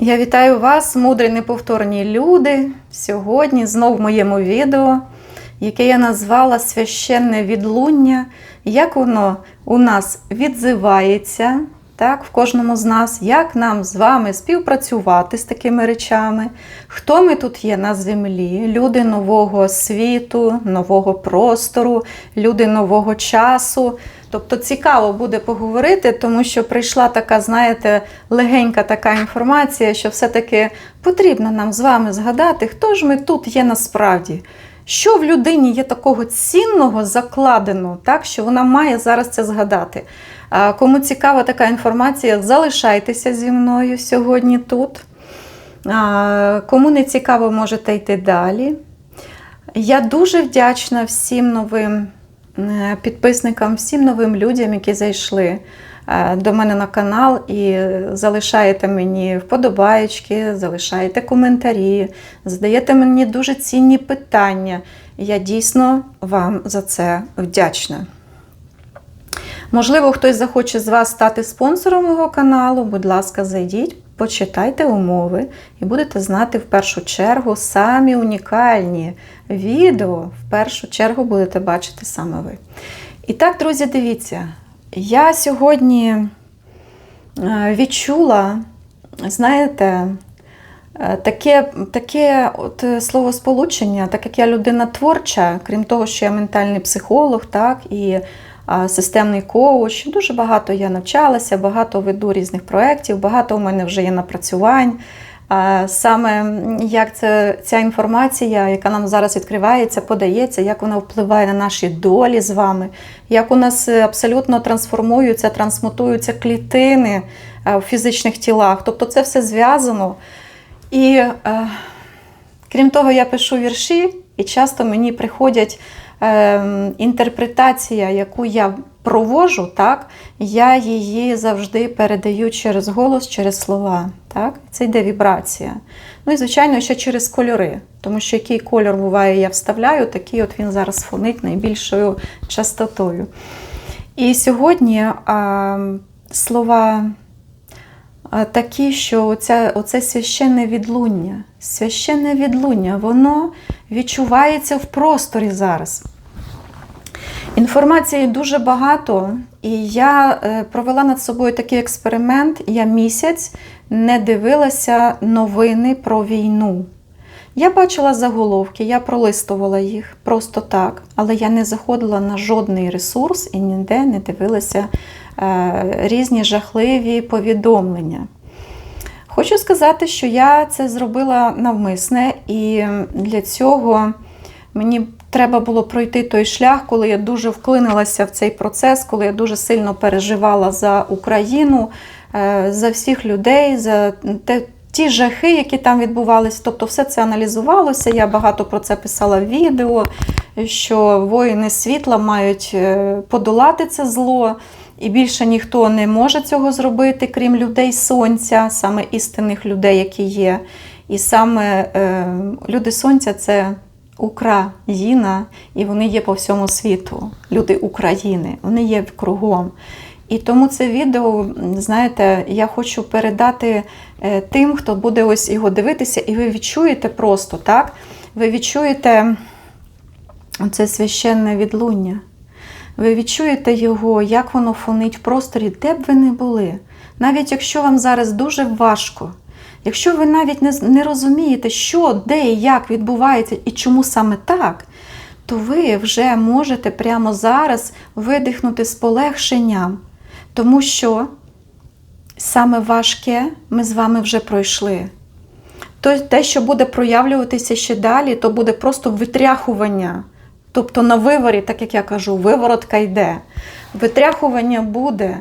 Я вітаю вас, мудрі неповторні люди. Сьогодні знов в моєму відео, яке я назвала Священне відлуння, як воно у нас відзивається так, в кожному з нас, як нам з вами співпрацювати з такими речами, хто ми тут є на землі, люди нового світу, нового простору, люди нового часу. Тобто цікаво буде поговорити, тому що прийшла така, знаєте, легенька така інформація, що все-таки потрібно нам з вами згадати, хто ж ми тут є насправді. Що в людині є такого цінного закладеного, так, що вона має зараз це згадати. Кому цікава така інформація, залишайтеся зі мною сьогодні тут. Кому не цікаво, можете йти далі. Я дуже вдячна всім новим підписникам, всім новим людям, які зайшли е, до мене на канал і залишаєте мені вподобаєчки, залишаєте коментарі, задаєте мені дуже цінні питання. Я дійсно вам за це вдячна. Можливо, хтось захоче з вас стати спонсором мого каналу. Будь ласка, зайдіть, почитайте умови і будете знати в першу чергу самі унікальні відео. В першу чергу будете бачити саме ви. І так, друзі, дивіться, я сьогодні е, відчула, знаєте, е, таке, таке от словосполучення, так як я людина творча, крім того, що я ментальний психолог, так, і системний коуч. Дуже багато я навчалася, багато веду різних проєктів, багато у мене вже є напрацювань. Саме як це, ця інформація, яка нам зараз відкривається, подається, як вона впливає на наші долі з вами, як у нас абсолютно трансформуються, трансмутуються клітини е, в фізичних тілах. Тобто це все зв'язано. І е, крім того, я пишу вірші, і часто мені приходять е, інтерпретація, яку я провожу, так, я її завжди передаю через голос, через слова. Так? Це йде вібрація. Ну і, звичайно, ще через кольори. Тому що який кольор буває, я вставляю, такий от він зараз фонить найбільшою частотою. І сьогодні а, слова такі, що оця, оце священне відлуння, священне відлуння, воно відчувається в просторі зараз. Інформації дуже багато, і я е, провела над собою такий експеримент. Я місяць не дивилася новини про війну. Я бачила заголовки, я пролистувала їх просто так, але я не заходила на жодний ресурс і ніде не дивилася різні жахливі повідомлення. Хочу сказати, що я це зробила навмисне, і для цього мені треба було пройти той шлях, коли я дуже вклинилася в цей процес, коли я дуже сильно переживала за Україну, е, за всіх людей, за те. Ті жахи, які там відбувалися, тобто все це аналізувалося. Я багато про це писала в відео, що воїни світла мають е, подолати це зло, і більше ніхто не може цього зробити, крім людей сонця, саме істинних людей, які є. І саме е, люди сонця це Україна, і вони є по всьому світу. Люди України, вони є кругом. І тому це відео, знаєте, я хочу передати е, тим, хто буде ось його дивитися, і ви відчуєте просто, так? Ви відчуєте це священне відлуння. Ви відчуєте його, як воно фонить в просторі, де б ви не були. Навіть якщо вам зараз дуже важко, якщо ви навіть не, не розумієте, що, де і як відбувається і чому саме так, то ви вже можете прямо зараз видихнути з полегшенням. Тому що саме важке ми з вами вже пройшли. То те, що буде проявлюватися ще далі, то буде просто витряхування. Тобто на виворі, так як я кажу, виворотка йде. Витряхування буде.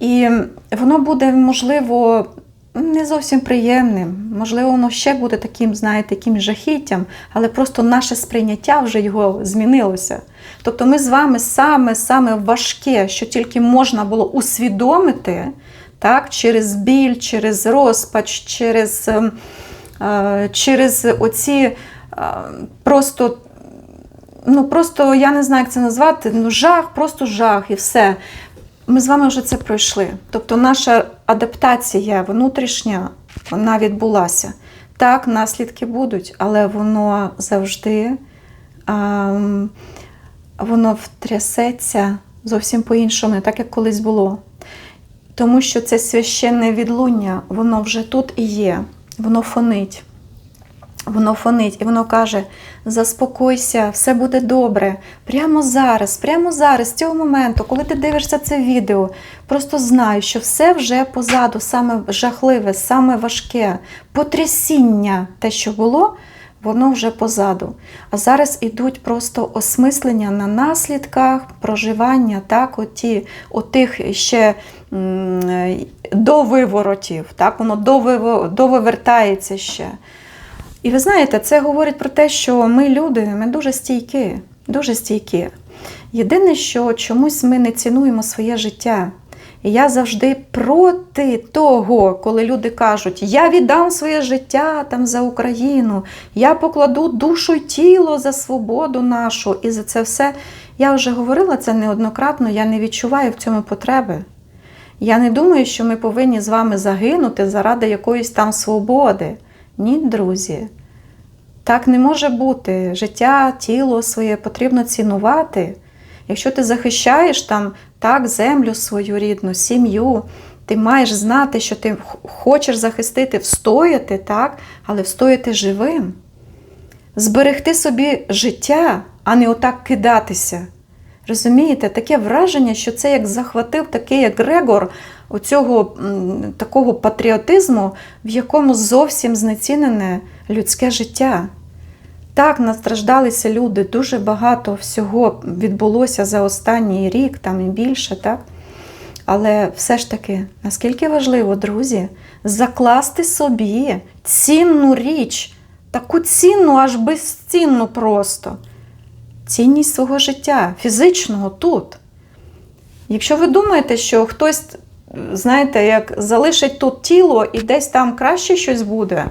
І воно буде, можливо, не зовсім приємним. Можливо, воно ще буде таким, знаєте, яким жахіттям, але просто наше сприйняття вже його змінилося. Тобто ми з вами саме-саме важке, що тільки можна було усвідомити, так, через біль, через розпач, через, е, через оці е, просто. Ну, просто я не знаю, як це назвати. Ну, жах, просто жах і все. Ми з вами вже це пройшли. Тобто, наша адаптація внутрішня вона відбулася. Так, наслідки будуть, але воно завжди а, воно втрясеться зовсім по-іншому, так як колись було. Тому що це священне відлуння, воно вже тут і є, воно фонить. Воно фонить і воно каже: заспокойся, все буде добре. Прямо зараз, прямо зараз, з цього моменту, коли ти дивишся це відео, просто знай, що все вже позаду, саме жахливе, саме важке, потрясіння, те, що було, воно вже позаду. А зараз ідуть просто осмислення на наслідках, проживання, так, оті, отих ще м, до виворотів, так, воно довивертається ще. І ви знаєте, це говорить про те, що ми люди, ми дуже стійкі, дуже стійкі. Єдине, що чомусь ми не цінуємо своє життя. І я завжди проти того, коли люди кажуть, я віддам своє життя там за Україну, я покладу душу й тіло за свободу нашу і за це все. Я вже говорила це неоднократно, я не відчуваю в цьому потреби. Я не думаю, що ми повинні з вами загинути заради якоїсь там свободи. Ні, друзі. Так не може бути. Життя, тіло своє потрібно цінувати. Якщо ти захищаєш там так землю свою рідну, сім'ю, ти маєш знати, що ти хочеш захистити, встояти, так, але встояти живим. Зберегти собі життя, а не отак кидатися. Розумієте, таке враження, що це як захватив такий як Грегор оцього такого патріотизму, в якому зовсім знецінене людське життя. Так, настраждалися люди, дуже багато всього відбулося за останній рік, там і більше, так? Але все ж таки, наскільки важливо, друзі, закласти собі цінну річ, таку цінну, аж безцінну просто цінність свого життя, фізичного тут. Якщо ви думаєте, що хтось, знаєте, як залишить тут тіло і десь там краще щось буде,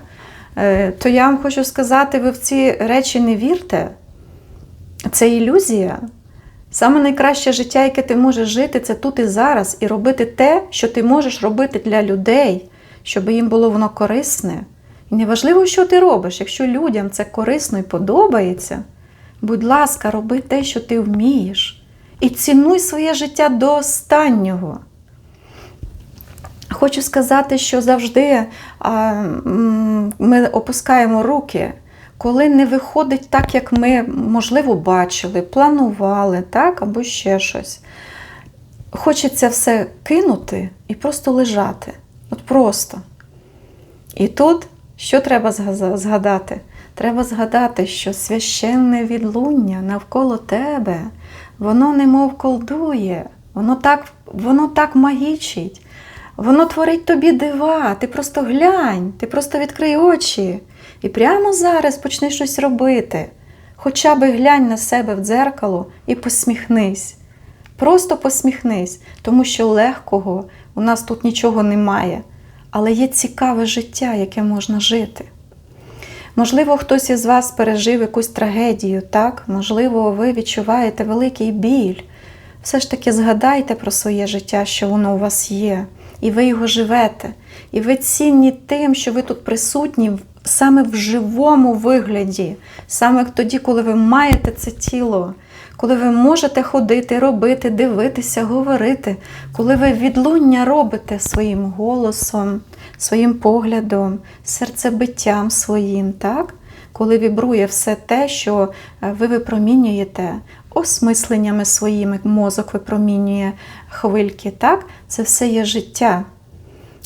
е, то я вам хочу сказати, ви в ці речі не вірте. Це ілюзія. Саме найкраще життя, яке ти можеш жити, це тут і зараз, і робити те, що ти можеш робити для людей, щоб їм було воно корисне. І неважливо, що ти робиш, якщо людям це корисно і подобається, будь ласка, роби те, що ти вмієш, і цінуй своє життя до останнього. Хочу сказати, що завжди а, ми опускаємо руки, коли не виходить так, як ми, можливо, бачили, планували, так, або ще щось. Хочеться все кинути і просто лежати. От просто. І тут що треба згадати? Треба згадати, що священне відлуння навколо тебе, воно немов колдує, воно так, воно так магічить, воно творить тобі дива. Ти просто глянь, ти просто відкрий очі і прямо зараз почни щось робити. Хоча би глянь на себе в дзеркало і посміхнись. Просто посміхнись, тому що легкого у нас тут нічого немає, але є цікаве життя, яке можна жити. Можливо, хтось із вас пережив якусь трагедію, так? Можливо, ви відчуваєте великий біль. Все ж таки згадайте про своє життя, що воно у вас є, і ви його живете. І ви цінні тим, що ви тут присутні саме в живому вигляді, саме тоді, коли ви маєте це тіло, коли ви можете ходити, робити, дивитися, говорити, коли ви відлуння робите своїм голосом, своїм поглядом, серцебиттям своїм, так? коли вібрує все те, що е, ви випромінюєте, осмисленнями своїми, мозок випромінює хвильки, так? це все є життя.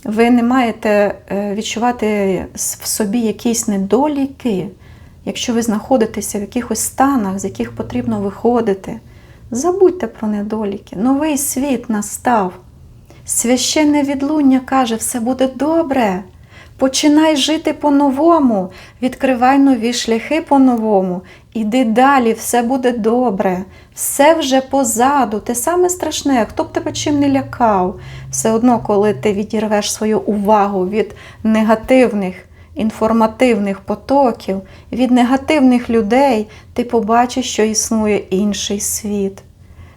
Ви не маєте е, відчувати в собі якісь недоліки, якщо ви знаходитеся в якихось станах, з яких потрібно виходити. Забудьте про недоліки. Новий світ настав. Священне відлуння каже, все буде добре. Починай жити по-новому, відкривай нові шляхи по-новому, іди далі, все буде добре, все вже позаду. Те саме страшне, хто б тебе чим не лякав. Все одно, коли ти відірвеш свою увагу від негативних інформативних потоків, від негативних людей, ти побачиш, що існує інший світ.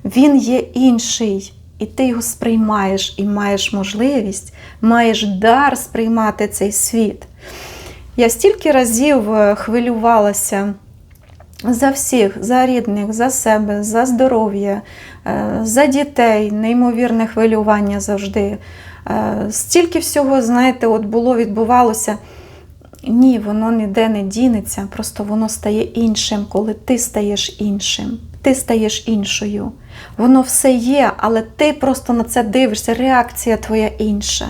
Він є інший. І ти його сприймаєш і маєш можливість, маєш дар сприймати цей світ. Я стільки разів е, хвилювалася за всіх, за рідних, за себе, за здоров'я, е, за дітей, неймовірне хвилювання завжди. Е, Стільки всього, знаєте, от було, відбувалося. Ні, воно ніде не дінеться, просто воно стає іншим, коли ти стаєш іншим. Ти стаєш іншою. Воно все є, але ти просто на це дивишся, реакція твоя інша.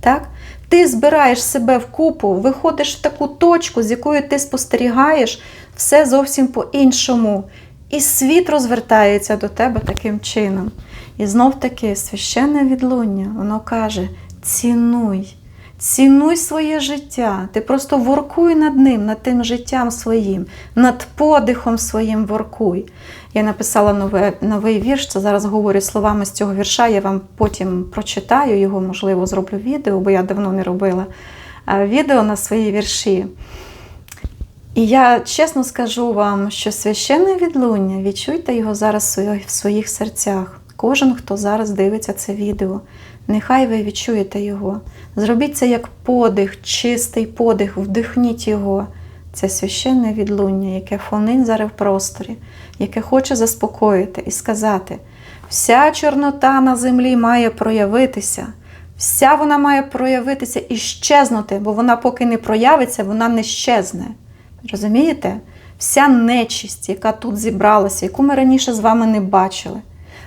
Так? Ти збираєш себе в купу, виходиш в таку точку, з якої ти спостерігаєш все зовсім по-іншому. І світ розвертається до тебе таким чином. І знов таки священне відлуння, воно каже: цінуй, цінуй своє життя. Ти просто воркуй над ним, над тим життям своїм, над подихом своїм воркуй. Я написала нове, новий вірш, це зараз говорю словами з цього вірша. Я вам потім прочитаю його, можливо, зроблю відео, бо я давно не робила відео на свої вірші. І я чесно скажу вам, що священне відлуння, відчуйте його зараз в своїх серцях. Кожен, хто зараз дивиться це відео, нехай ви відчуєте його. Зробіть це як подих, чистий подих, вдихніть його. Це священне відлуння, яке фонить зараз в просторі, яке хоче заспокоїти і сказати: вся чорнота на землі має проявитися. Вся вона має проявитися і щезнути, бо вона поки не проявиться, вона не щезне. Розумієте? Вся нечисть, яка тут зібралася, яку ми раніше з вами не бачили.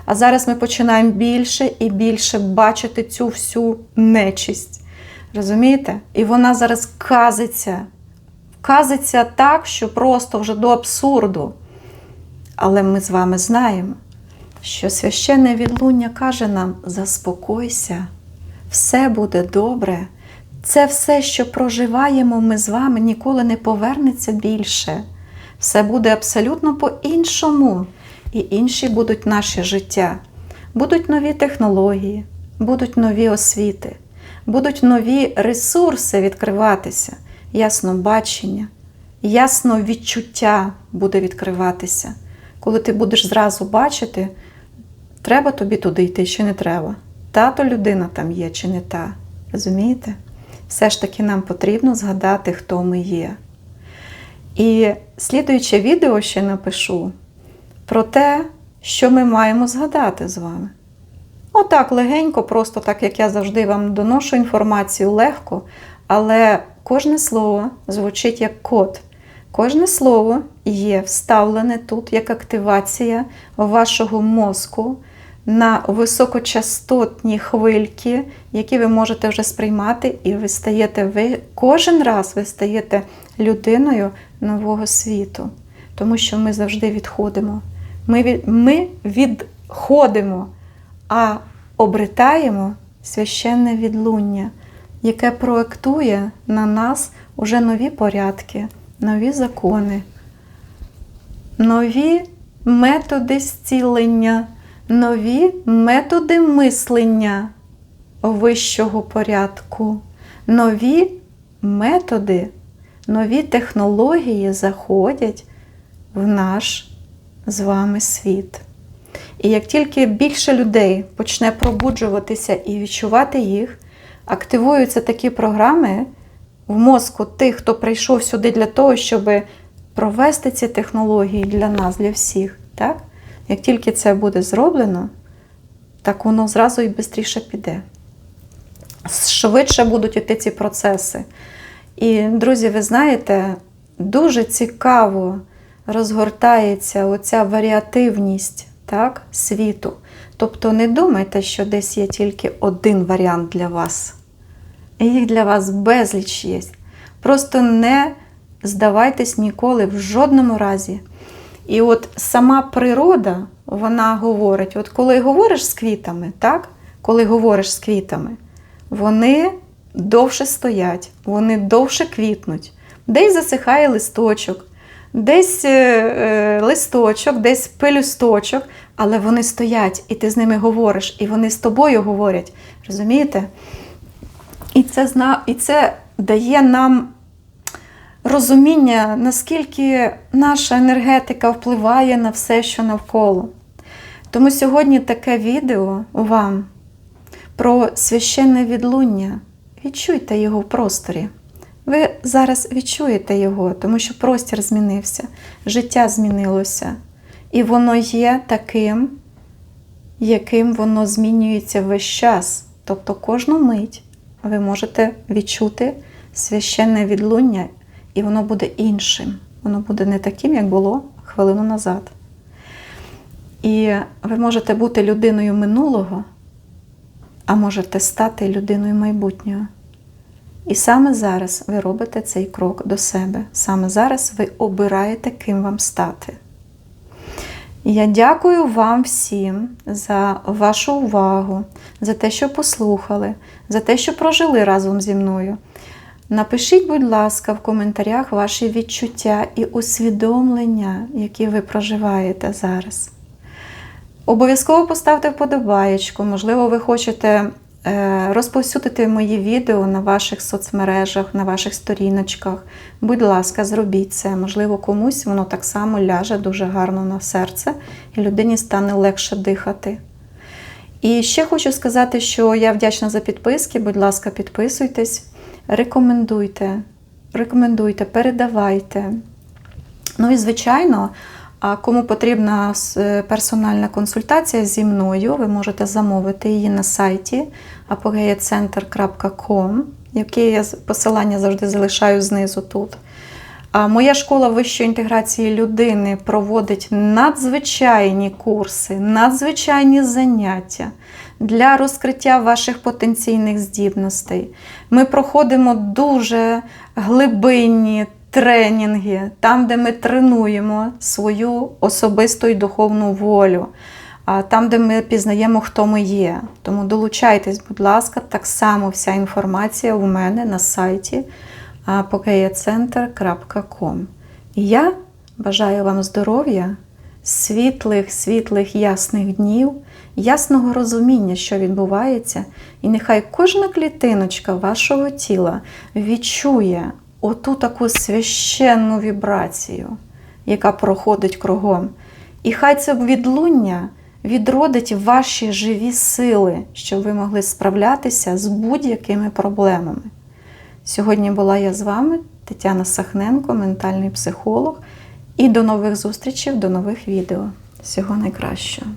А зараз ми починаємо більше і більше бачити цю всю нечисть. Розумієте? І вона зараз казиться. Казиться так, що просто вже до абсурду. Але ми з вами знаємо, що священне відлуння каже нам: заспокойся, все буде добре. Це все, що проживаємо ми з вами, ніколи не повернеться більше. Все буде абсолютно по-іншому. І інші будуть наші життя. Будуть нові технології, будуть нові освіти, будуть нові ресурси відкриватися, ясно бачення, ясно відчуття буде відкриватися. Коли ти будеш зразу бачити, треба тобі туди йти чи не треба. Та то людина там є чи не та. Розумієте? Все ж таки нам потрібно згадати, хто ми є. І слідуюче відео ще напишу про те, що ми маємо згадати з вами. Отак легенько, просто так як я завжди вам доношу інформацію легко, але кожне слово звучить як код. Кожне слово є вставлене тут як активація вашого мозку на високочастотні хвильки, які ви можете вже сприймати, і ви стаєте ви кожен раз ви стаєте людиною нового світу, тому що ми завжди відходимо. Ми, ми відходимо, а обретаємо священне відлуння, яке проектує на нас уже нові порядки, нові закони, нові методи зцілення, нові методи мислення вищого порядку, нові методи, нові технології заходять в наш з вами світ. І як тільки більше людей почне пробуджуватися і відчувати їх, активуються такі програми в мозку тих, хто прийшов сюди для того, щоб провести ці технології для нас, для всіх. Так? Як тільки це буде зроблено, так воно зразу і швидше піде. Швидше будуть іти ці процеси. І, друзі, ви знаєте, дуже цікаво розгортається оця варіативність так, світу. Тобто не думайте, що десь є тільки один варіант для вас. Їх для вас безліч є. Просто не здавайтесь ніколи в жодному разі. І от сама природа, вона говорить: от коли говориш з квітами, так? коли говориш з квітами, вони довше стоять, вони довше квітнуть, десь засихає листочок, десь е, листочок, десь пелюсточок, але вони стоять, і ти з ними говориш, і вони з тобою говорять. Розумієте? І це, і це дає нам розуміння, наскільки наша енергетика впливає на все, що навколо. Тому сьогодні таке відео вам про священне відлуння. Відчуйте його в просторі. Ви зараз відчуєте його, тому що простір змінився, життя змінилося. І воно є таким, яким воно змінюється весь час. Тобто кожну мить ви можете відчути священне відлуння, і воно буде іншим. Воно буде не таким, як було хвилину назад. І ви можете бути людиною минулого, а можете стати людиною майбутнього. І саме зараз ви робите цей крок до себе. Саме зараз ви обираєте, ким вам стати. Я дякую вам всім за вашу увагу, за те, що послухали, за те, що прожили разом зі мною. Напишіть, будь ласка, в коментарях ваші відчуття і усвідомлення, які ви проживаєте зараз. Обов'язково поставте вподобаєчку. Можливо, ви хочете розповсюдити мої відео на ваших соцмережах, на ваших сторіночках. Будь ласка, зробіть це. Можливо, комусь воно так само ляже дуже гарно на серце, і людині стане легше дихати. І ще хочу сказати, що я вдячна за підписки. Будь ласка, підписуйтесь, рекомендуйте, рекомендуйте, передавайте. Ну і звичайно, а кому потрібна персональна консультація зі мною, ви можете замовити її на сайті apogeacenter.com, яке я посилання завжди залишаю знизу тут. А моя школа вищої інтеграції людини проводить надзвичайні курси, надзвичайні заняття для розкриття ваших потенційних здібностей. Ми проходимо дуже глибинні тренінги, там, де ми тренуємо свою особисту і духовну волю, там, де ми пізнаємо, хто ми є. Тому долучайтесь, будь ласка, так само вся інформація у мене на сайті apogeacenter.com. І я бажаю вам здоров'я, світлих, світлих, ясних днів, ясного розуміння, що відбувається, і нехай кожна клітиночка вашого тіла відчує оту таку священну вібрацію, яка проходить кругом. І хай це відлуння відродить ваші живі сили, щоб ви могли справлятися з будь-якими проблемами. Сьогодні була я з вами, Тетяна Сахненко, ментальний психолог. І до нових зустрічей, до нових відео. Всього найкращого!